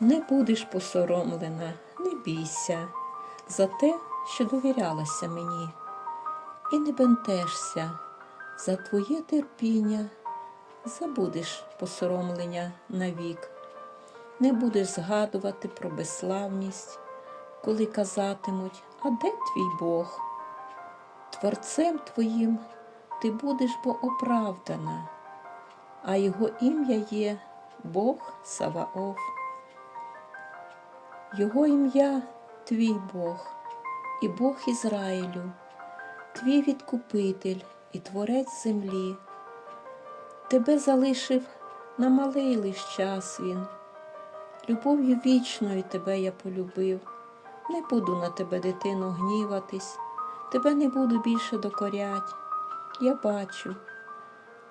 Не будеш посоромлена, не бійся за те, що довірялася мені, і не бентежся за твоє терпіння, забудеш посоромлення навік, не будеш згадувати про безславність, коли казатимуть, а де твій Бог? Творцем твоїм ти будеш бо оправдана, а його ім'я є Бог Саваоф. Його ім'я твій Бог і Бог Ізраїлю, твій відкупитель і творець землі. Тебе залишив на малий лиш час він. Любов'ю вічною тебе я полюбив. Не буду на тебе, дитино, гніватись, тебе не буду більше докорять. Я бачу,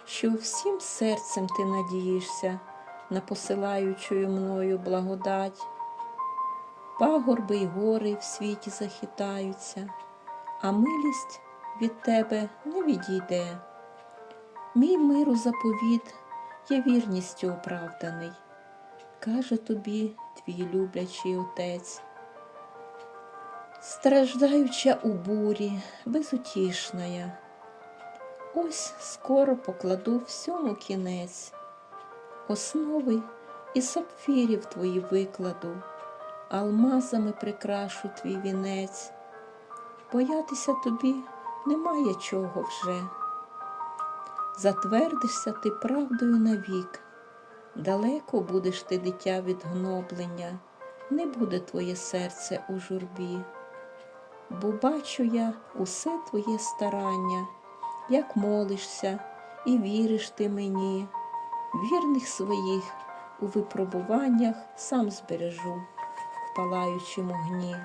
що всім серцем ти надієшся на посилаючою мною благодать. Пагорби й гори в світі захитаються, а милість від тебе не відійде. Мій миру заповіт є вірністю оправданий, каже тобі твій люблячий отець. Страждаюча у бурі, безутішна ось скоро покладу всьому кінець, основи і сапфірів твої викладу, алмазами прикрашу твій вінець. Боятися тобі немає чого вже. Затвердишся ти правдою навік, далеко будеш ти дитя від гноблення, не буде твоє серце у журбі. Бо бачу я усе твоє старання, як молишся і віриш ти мені, вірних своїх у випробуваннях сам збережу палаючому огні.